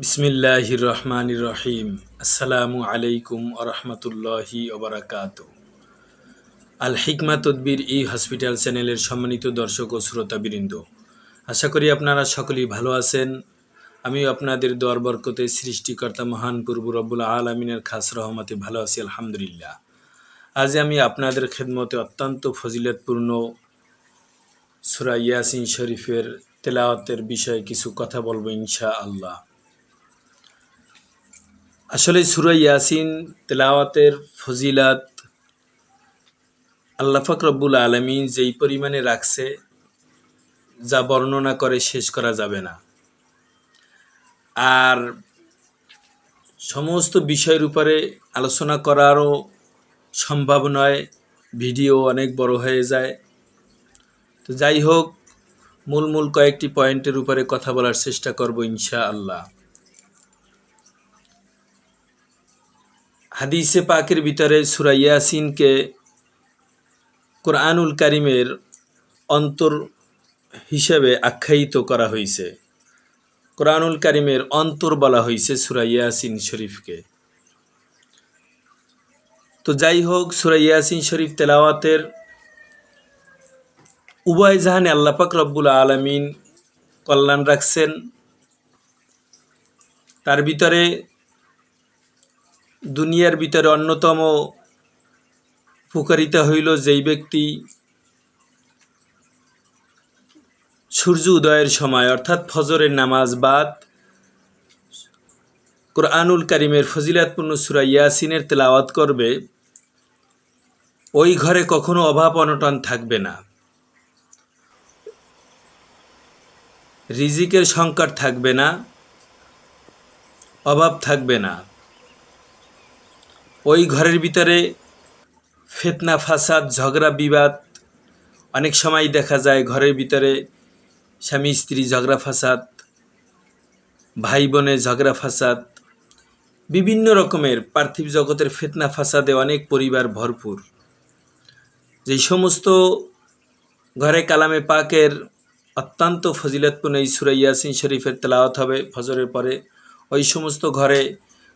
বিসমিল্লাহির রহমানির রহিম আসসালামু আলাইকুম আরহামতুল্লাহি ওবরাকাত আল হিকমা তদ্বির ই হসপিটাল চ্যানেলের সম্মানিত দর্শক ও শ্রোতাবৃন্দ, আশা করি আপনারা সকলেই ভালো আছেন। আমিও আপনাদের দোয়ার বরকতে সৃষ্টিকর্তা মহান পূর্ব রব্বুল আলমিনের খাস রহমতে ভালো আছি, আলহামদুলিল্লাহ। আজ আমি আপনাদের খেদমতে অত্যন্ত ফজিলতপূর্ণ সুরা ইয়াসিন শরীফের তেলাওয়াতের বিষয়ে কিছু কথা বলব ইনশা আল্লাহ আসলে সুরা ইয়াসিন, তেলাওয়াতের ফজিলাত আল্লাহ ফাকরবুল আলমী যেই পরিমাণে রাখছে, যা বর্ণনা করে শেষ করা যাবে না। আর সমস্ত বিষয়ের উপরে আলোচনা করারও সম্ভব নয়, ভিডিও অনেক বড় হয়ে যায়। তো যাই হোক, মূল মূল কয়েকটি পয়েন্টের উপরে কথা বলার চেষ্টা করব ইনশা আল্লাহ হাদিসে পাকের ভিতরে সুরাইয়াসিনকে কোরআনুল কারিমের অন্তর হিসেবে আখ্যায়িত করা হয়েছে কোরআনুল কারিমের অন্তর বলা হয়েছে সুরাইয়াসিন শরীফকে। তো যাই হোক সুরাইয়াসিন শরীফ তেলাওয়াতের উভয় জাহানে আল্লাপাক রব্বুল আলমিন কল্যাণ রাখছেন। তার ভিতরে দুনিয়ার ভিতরে অন্যতম উপকারিতা হইল যেই ব্যক্তি সূর্য উদয়ের সময়, অর্থাৎ ফজরের নামাজ বাদ, কোরআনুল করিমের ফজিলাতপূর্ণ সুরা ইয়াসিনের তেলাওয়াত করবে, ওই ঘরে কখনো অভাব অনটন থাকবে না। রিজিকের সংকট থাকবে না, অভাব থাকবে না। ওই ঘরের ভিতরে ফেতনা, ফাসাদ, ঝগড়া, বিবাদ অনেক সময় দেখা যায়। ঘরের ভিতরে স্বামী, স্ত্রী, ঝগড়া, ফাসাদ, ভাই বোনের ঝগড়া, ফাসাদ, বিভিন্ন রকমের পার্থিব জগতের ফেতনা, ফাসাদে অনেক পরিবার ভরপুর। যেই সমস্ত ঘরে কালামে পাকের অত্যন্ত ফজিলতপূর্ণ এই সুরাইয়াসিন শরীফের তেলাওয়াত হবে ফজরের পরে, ওই সমস্ত ঘরে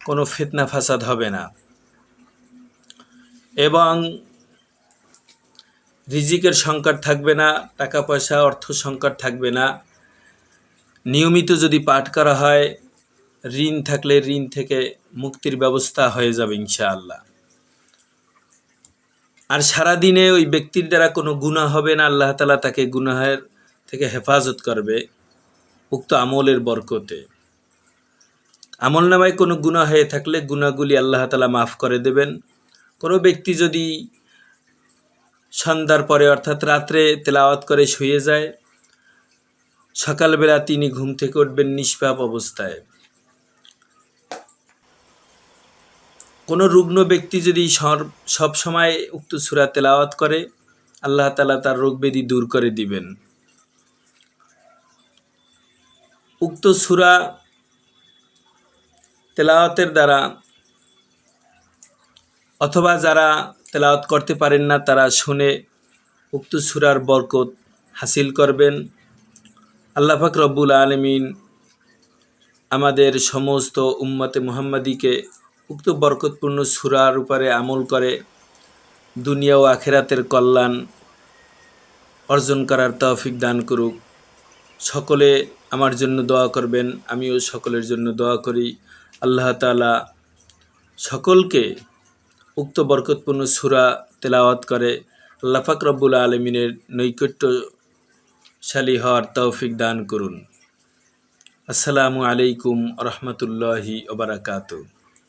কোনো ফেতনা, ফাসাদ হবে না। এবং রিজিকের সংকট থাকবে না, টাকা পয়সা, অর্থ সংকট থাকবে না। নিয়মিত যদি পাঠ করা হয়, ঋণ থাকলে ঋণ থেকে মুক্তির ব্যবস্থা হয়ে যাবে ইনশাআল্লাহ। আর সারাদিনে ওই ব্যক্তির দ্বারা কোনো গুণা হবে না, আল্লাহ তালা তাকে গুনাহের থেকে হেফাজত করবে উক্ত আমলের বরকতে। আমল নামায় কোনো গুণা হয়ে থাকলে গুণাগুলি আল্লাহ তালা মাফ করে দেবেন। কোনো ব্যক্তি যদি সন্ধ্যার পরে অর্থাৎ রাত্রে তেলাওয়াত করে শুয়ে যায়, সকালবেলা তিনি ঘুম থেকে উঠবেন নিষ্পাপ অবস্থায়। কোনো রুগ্ন ব্যক্তি যদি সব সময় উক্ত সুরা তেলাওয়াত করে, আল্লাহ তালা তার রোগ ব্যাধি দূর করে দিবেন। উক্ত সুরা তেলাওয়াতের দ্বারা অথবা যারা তেলাওয়াত করতে পারেন না, তারা শুনে উক্ত সুরার বরকত হাসিল করবেন। আল্লাহাক রব্বুল আলমিন আমাদের সমস্ত উম্মতে মোহাম্মদীকে উক্ত বরকতপূর্ণ সুরার উপরে আমল করে দুনিয়া ও আখেরাতের কল্যাণ অর্জন করার তৌফিক দান করুক। সকলে আমার জন্য দোয়া করবেন, আমিও সকলের জন্য দোয়া করি। আল্লাহ তালা সকলকে উক্ত বরকতপূর্ণ সুরা তেলাওয়াত করে আল্লাফাক রব্বুল আলমিনের নৈকট্যশালী হওয়ার তৌফিক দান করুন। আসসালামু আলাইকুম রহমতুল্লাহি ওবরাকাতু